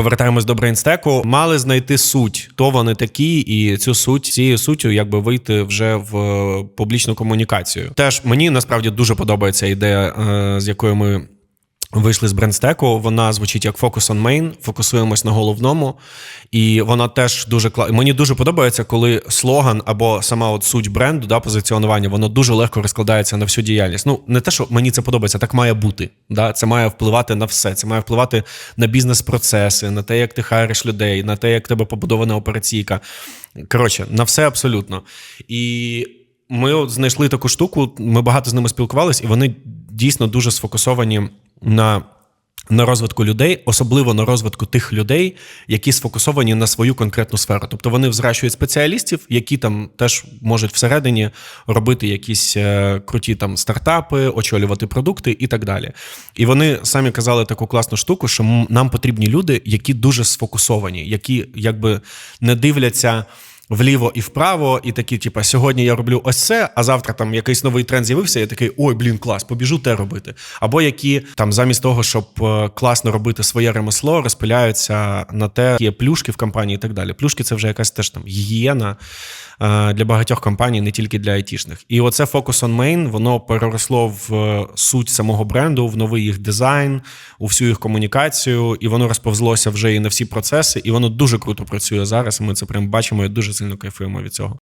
Повертаємось до брейнстеку. Мали знайти суть, то вони такі, і цю суть цією суттю, якби вийти вже в е, публічну комунікацію. Теж мені насправді дуже подобається ідея, е, з якою ми. Вийшли з брендстеку. Вона звучить як Focus on Main, фокусуємось на головному. І вона теж дуже кла... Мені дуже подобається, коли слоган або сама от суть бренду, да, позиціонування, воно дуже легко розкладається на всю діяльність. Ну, не те, що мені це подобається, так має бути. Да? Це має впливати на все. Це має впливати на бізнес-процеси, на те, як ти хайриш людей, на те, як тебе побудована операційка. Коротше, на все абсолютно. І ми от знайшли таку штуку, ми багато з ними спілкувалися, і вони дійсно дуже сфокусовані на. На розвитку людей, особливо на розвитку тих людей, які сфокусовані на свою конкретну сферу. Тобто вони взращують спеціалістів, які там теж можуть всередині робити якісь е, круті там стартапи, очолювати продукти і так далі. І вони самі казали таку класну штуку, що нам потрібні люди, які дуже сфокусовані, які якби не дивляться. Вліво і вправо, і такі, типа, сьогодні я роблю ось це, а завтра там якийсь новий тренд з'явився, я такий, ой, блін, клас, побіжу те робити. Або які там замість того, щоб е, класно робити своє ремесло, розпиляються на те, які є плюшки в компанії і так далі. Плюшки це вже якась теж там гігієна е, для багатьох компаній, не тільки для айтішних. І оце Focus on Main, воно переросло в е, суть самого бренду, в новий їх дизайн, у всю їх комунікацію, і воно розповзлося вже і на всі процеси, і воно дуже круто працює зараз. Ми це прям бачимо і дуже сильно кайфуємо від цього.